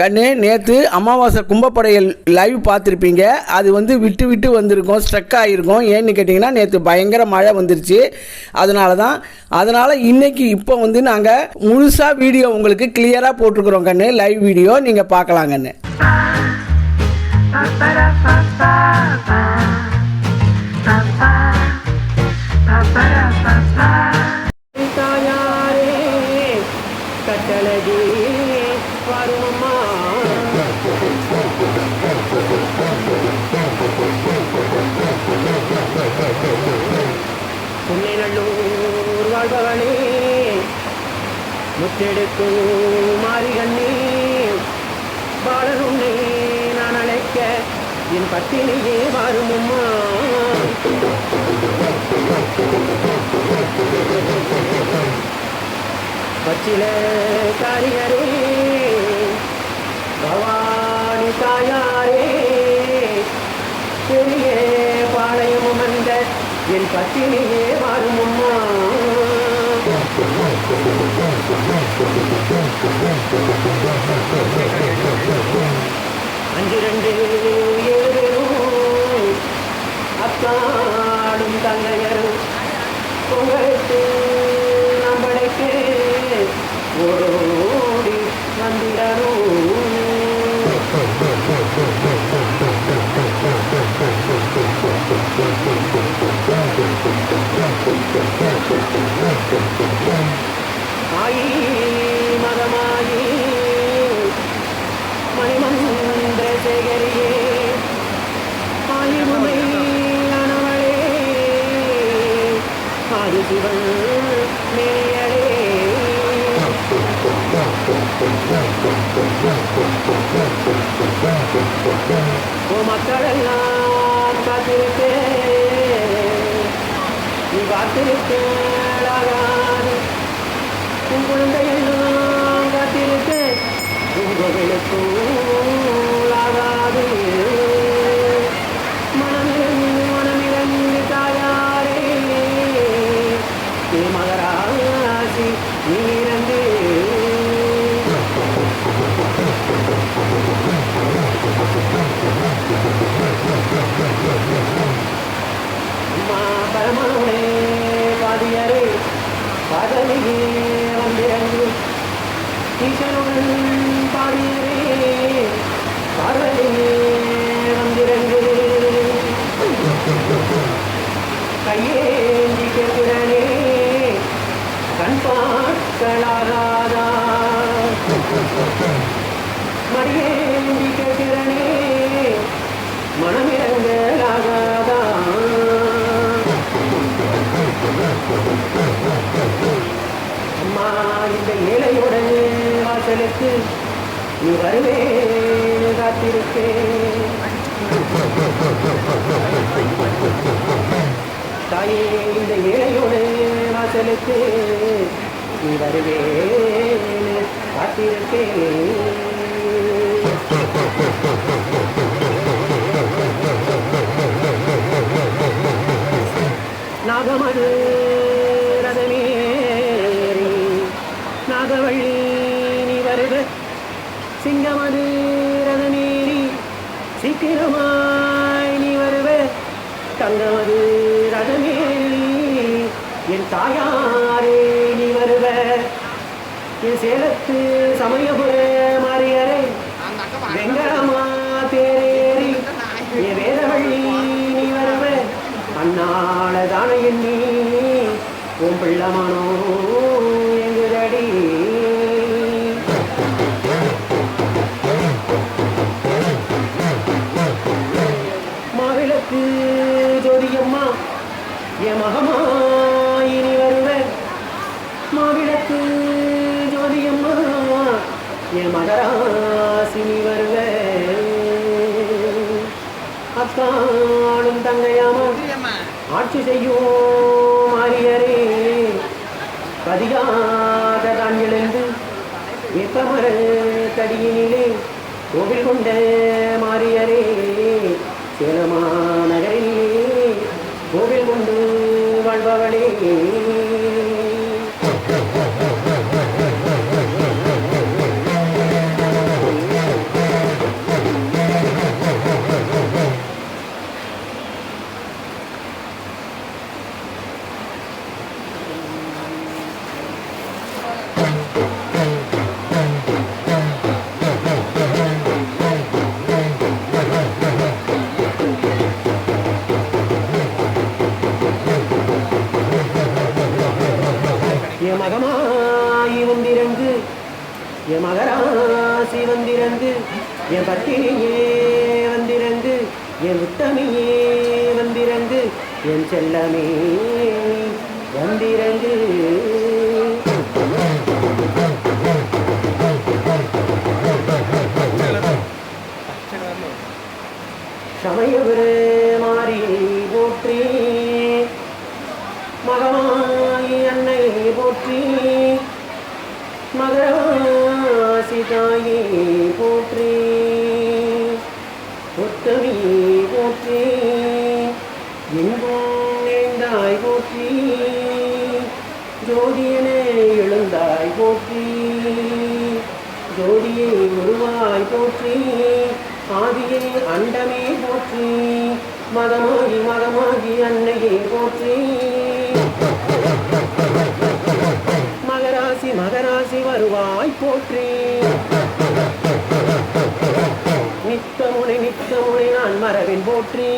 கண்ணு நேற்று அமாவாசை கும்பப்படையில் லைவ் பார்த்துருப்பீங்க. அது வந்து விட்டு விட்டு வந்திருக்கும் ஸ்ட்ரக் ஆகிருக்கும் ஏன்னு கேட்டிங்கன்னா நேற்று பயங்கர மழை வந்துருச்சு. அதனால தான் அதனால் இன்னைக்கு இப்போ வந்து நாங்கள் முழுசாக வீடியோ உங்களுக்கு கிளியராக போட்டிருக்கிறோம் கண்ணு. லைவ் வீடியோ நீங்கள் பார்க்கலாம் கண்ணு. முத்தெடுக்கும் மாரிகண்ணே பாலன் உன்னை நான் அழைக்க என் பத்தினியே வருமம்மா பச்சில காரிகரே பவானி தாயாரே பெரிய பாளையம் வந்த என் பத்தினியே வருமம்மா அஞ்சு ரெண்டு ஏழும் அத்தாடும் தங்கையரும் உங்களுக்கு மக்களெல்லாம் காத்திருக்கே நீ காத்திருக்கேளாகாது உன் குழந்தையெல்லாம் காத்திருக்கே உங்களுக்கும் ஆகாது மனமிறங்கு மனமிறங்கு தாயாரே மகராசி நீரன் வாசலுக்கு நீ வருவேன் காத்திருக்கேன் தாயே இந்த ஏழையோட வாசலுக்கு நீ வருவேன் காத்திருக்கேன் நாகமடு தாயாரே நீ வருவ. என் சேலத்து சமயபுர மாறியரை வெங்கடமா தேரேறி என் வேதவள்ளி நீ வருவ. அண்ணாளதான எண்ணி உன் பிள்ளமானோ செய்யும் அரியரே. பதியாத தான் எழுந்து வேப்பமர தடியினிலே கோவில் கொண்ட மாரியரே. சேலமா நகரிலே கோவில் கொண்டு வாழ்பவளே. என் மகராசி வந்திறங்கு என் பத்தினியே வந்திறங்கு என் உத்தமியே வந்திறங்கு என் செல்லமே மகராசி மகராசி வருவாய் போற்றி. நித்தமுனை நித்தமுனை நான் மரவின் போற்றி.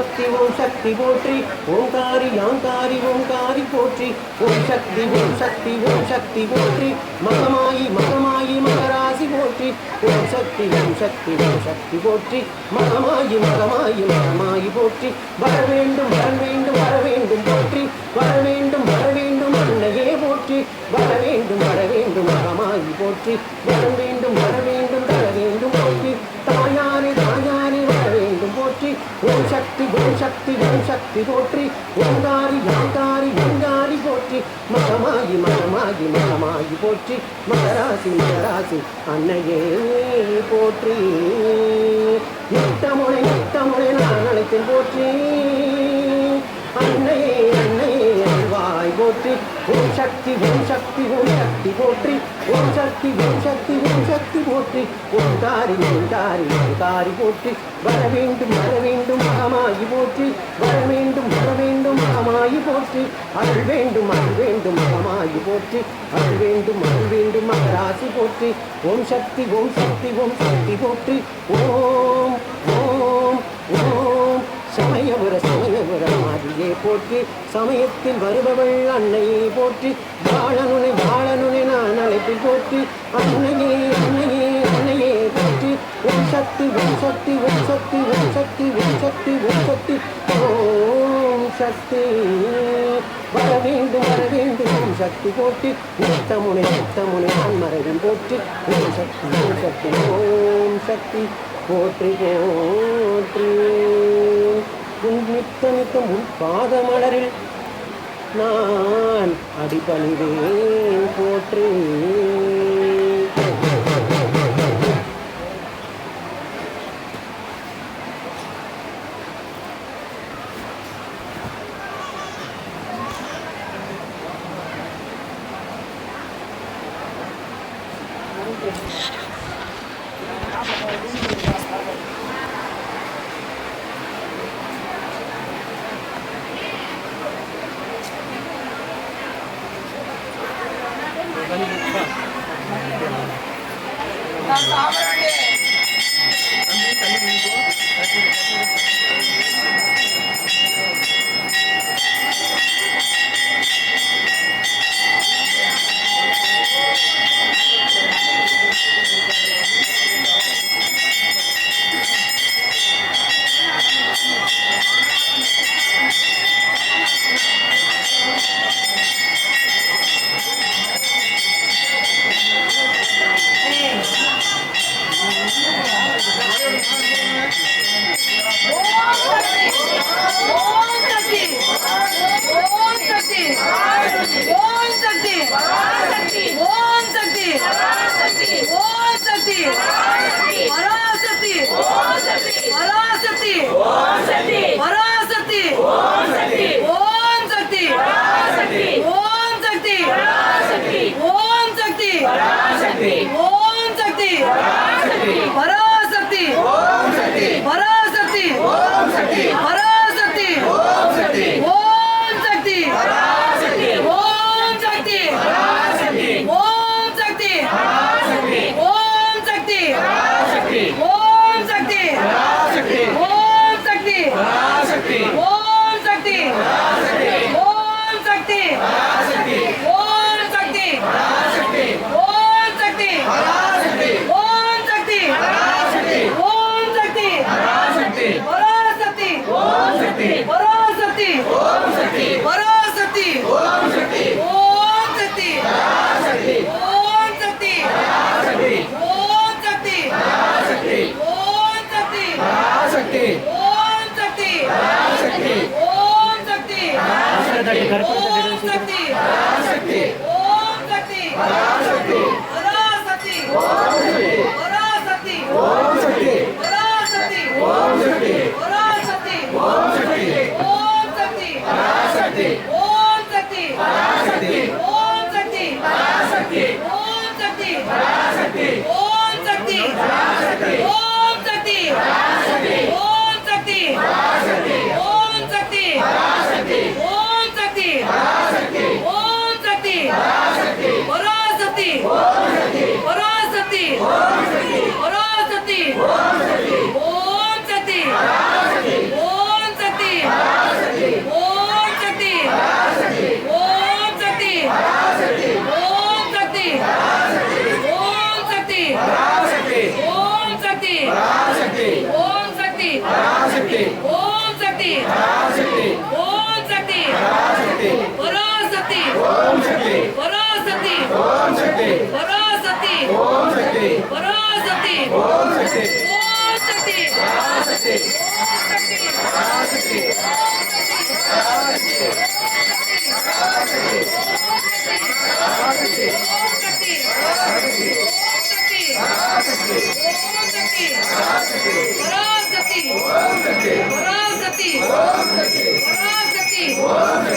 சக்தி ஓம் சக்தி போற்றி. ஓங்காரி யாங்காரி ஓங்காரி போற்றி. ஓம் சக்தி ஓம் சக்தி ஓம் சக்தி போற்றி. மகமாயி மகமாயி மகராசி போற்றி. ஓம் சக்தி ஓம் சக்தி ஓம் சக்தி போற்றி. மகமாயி மகமாயி மகமாயி போற்றி. வர வேண்டும் வர வேண்டும் வர வேண்டும் போற்றி. வர வேண்டும் வர வேண்டும் அன்னையே போற்றி. வர வேண்டும் வர வேண்டும் மகமாயி போற்றி. வர வேண்டும் வர வேண்டும் சக்தி ஓம் சக்தி ஓம் சக்தி போற்றி ஓங்காரி யாங்காரி எங்காரி போற்றி மகமாகி மகமாகி மகமாகி போற்றி மகராசி மகராசி அன்னையே போற்றி நித்தமுனை நித்தமுனை நான் அழைத்தேன் போற்றி அன்னையே அன்னையே அல்வாய் போற்றி ஓம் சக்தி ஓம் சக்தி ஓம் சக்தி போற்றி ஓம் சக்தி ஓம் சக்தி ஓம் சக்தி போற்றி. ஓங்காரி ஓங்காரி தாரி போற்றி. வர வேண்டும் வர வேண்டும் மகமாகி போற்றி. வர வேண்டும் வர வேண்டும் மகமாகி போற்றி. அருள் வேண்டும் அருள் வேண்டும் மகமாகி போற்றி. அருள் வேண்டும் அருள் வேண்டும் மகராசி போற்றி. ஓம் சக்தி ஓம் சக்தி ஓம் சக்தி போற்றி. ஓம் ஓம் ஓம். சமயபுர சமயபுர மாதிரியே போற்றி சமயத்தில் வருபவள் அன்னையை போற்றி வாழனுனை வாழனுனை நான் அழைப்பில் போற்றி அன்னையே அன்னையே அன்னையே போற்றி ஓம் சக்தி ஓம் சக்தி ஓம் சக்தி ஓம் சக்தி ஓம் சக்தி ஓம் சக்தி. ஓம் சக்தி. வர வேண்டும் வர வேண்டும் ஓம் சக்தி போற்றி நித்தமுனை நித்தமுனை நான் மறைவில் போற்றி ஓம் சக்தி ஓம் சக்தி ஓம் சக்தி. போற்றி போற்றி. உன் நித்த நித்தம் உன் பாதமலரில் நான் அடிபணிவேன் போற்றேன்.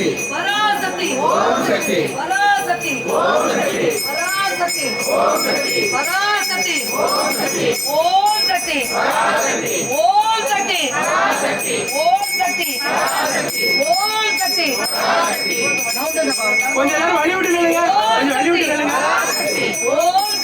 பராசக்தி. பராசக்தி. பராசக்தி. பராசக்தி. ஓம் சக்தி. ஓம் சக்தி. ஓம் சக்தி. ஓம் சக்தி. கொஞ்ச நேரம் வழி விட்டு நில்லுங்க கொஞ்சம் வழி விட்டு நில்லுங்க. ஓம்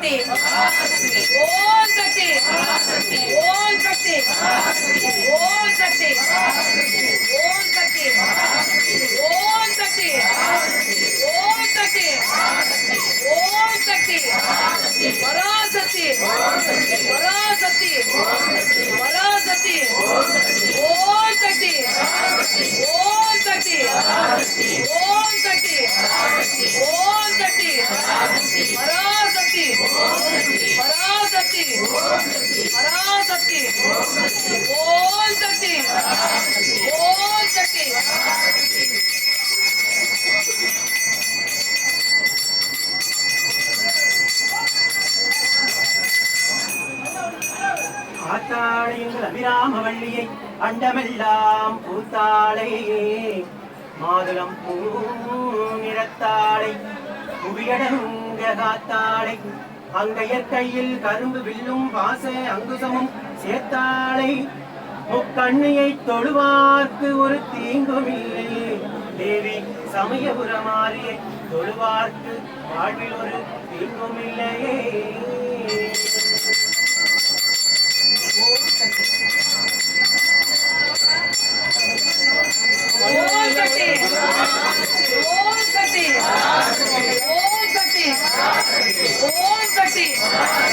ておお நிறத்தாலே மாதுளம் பூ நிறத்தாலை புவியடங்க காத்தாலை அங்கையர் கையில் கரும்பு வில்லும் வாச அங்குசமும் சேர்த்தாளை முக்கண்ணியை தொழுவார்க்கு ஒரு தீங்கும் இல்லை தேவி சமயபுர மாறியை தொழுவார்க்கு வாழ்வில் ஒரு தீங்கும் இல்லையே Thank you.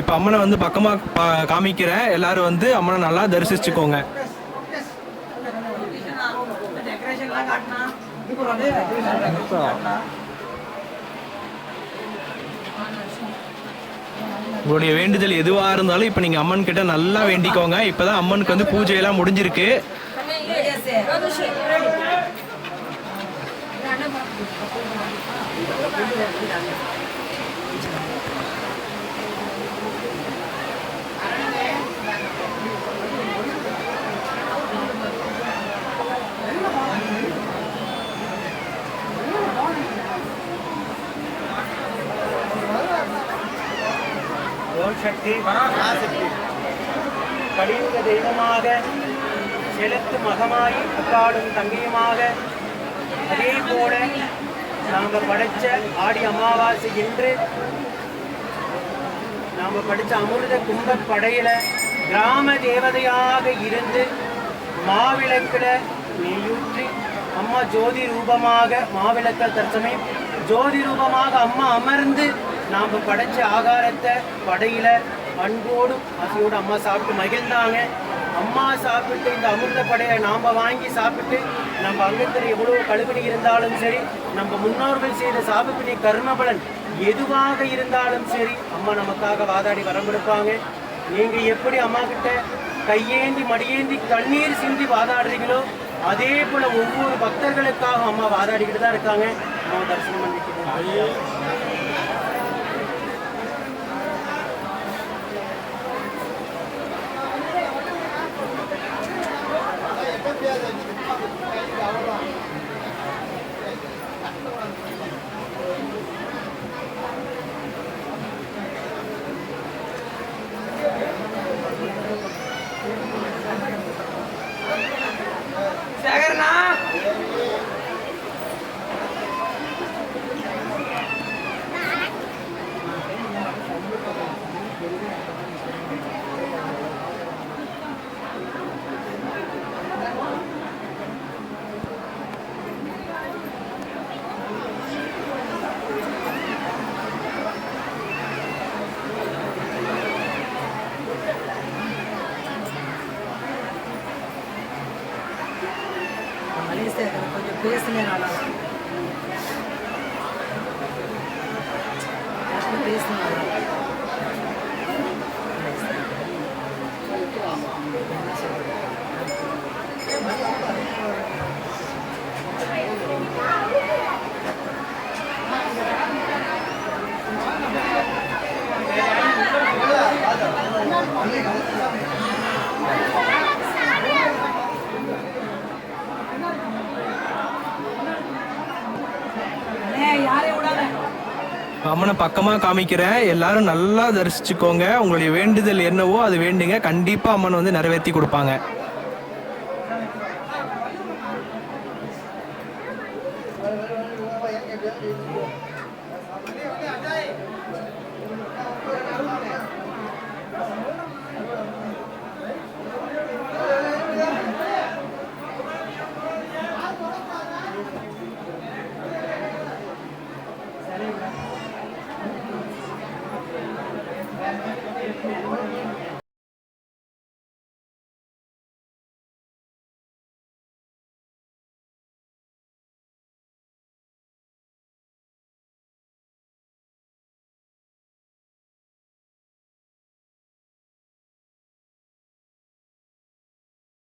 இப்போ அம்மனை வந்து பக்கமாக காமிக்கிறேன் எல்லாரும் வந்து அம்மனை நல்லா தரிசிச்சுக்கோங்க. உங்களுடைய வேண்டுதல் எதுவாக இருந்தாலும் இப்போ நீங்கள் அம்மன் கிட்ட நல்லா வேண்டிக்கோங்க. இப்போதான் அம்மனுக்கு வந்து பூஜையெல்லாம் முடிஞ்சிருக்கு. சக்தி. பராசக்தி கலியுக தெய்வமாக செலுத்து மகமாய் அக்காடும் தங்கையுமாக அதே போல நாங்கள் படைச்ச ஆடி அமாவாசை என்று நாம் படித்த அமிர்த கும்ப கிராம தேவதையாக இருந்து மாவிளக்கில் நெய்யூற்றி அம்மா ஜோதி ரூபமாக மாவிளக்கல் தற்சமயம் ஜோதி ரூபமாக அம்மா அமர்ந்து நாம் படைச்ச ஆகாரத்தை படையில அன்போடு பசியோடு அம்மா சாப்பிட்டு மகிழ்ந்தாங்க. அம்மா சாப்பிட்டு இந்த அமிர்த படையை நாம் வாங்கி சாப்பிட்டு நம்ம அங்கத்தில் எவ்வளோ கழுவினி இருந்தாலும் சரி நம்ம முன்னோர்கள் செய்த சாபப்பினி கர்மபலன் எதுவாக இருந்தாலும் சரி அம்மா நமக்காக வாதாடி வரம்பிருப்பாங்க நீங்கள் எப்படி அம்மா கிட்ட கையேந்தி மடியேந்தி கண்ணீர் சிந்தி வாதாடுறீங்களோ அதே போல் ஒவ்வொரு பக்தர்களுக்காக அம்மா வாதாடிக்கிட்டு தான் இருக்காங்க. அம்மா தரிசனம் பண்ணிக்கிட்டு கொஞ்சம் பேசுங்க நல்லா பேசுங்க பக்கமா பக்கமாக காமிக்கிறேன். எல்லாரும் நல்லா தரிசிச்சுக்கோங்க. உங்களுடைய வேண்டுதல் என்னவோ அது வேண்டுங்க. கண்டிப்பாக அம்மன் வந்து நிறைவேற்றி கொடுப்பாங்க.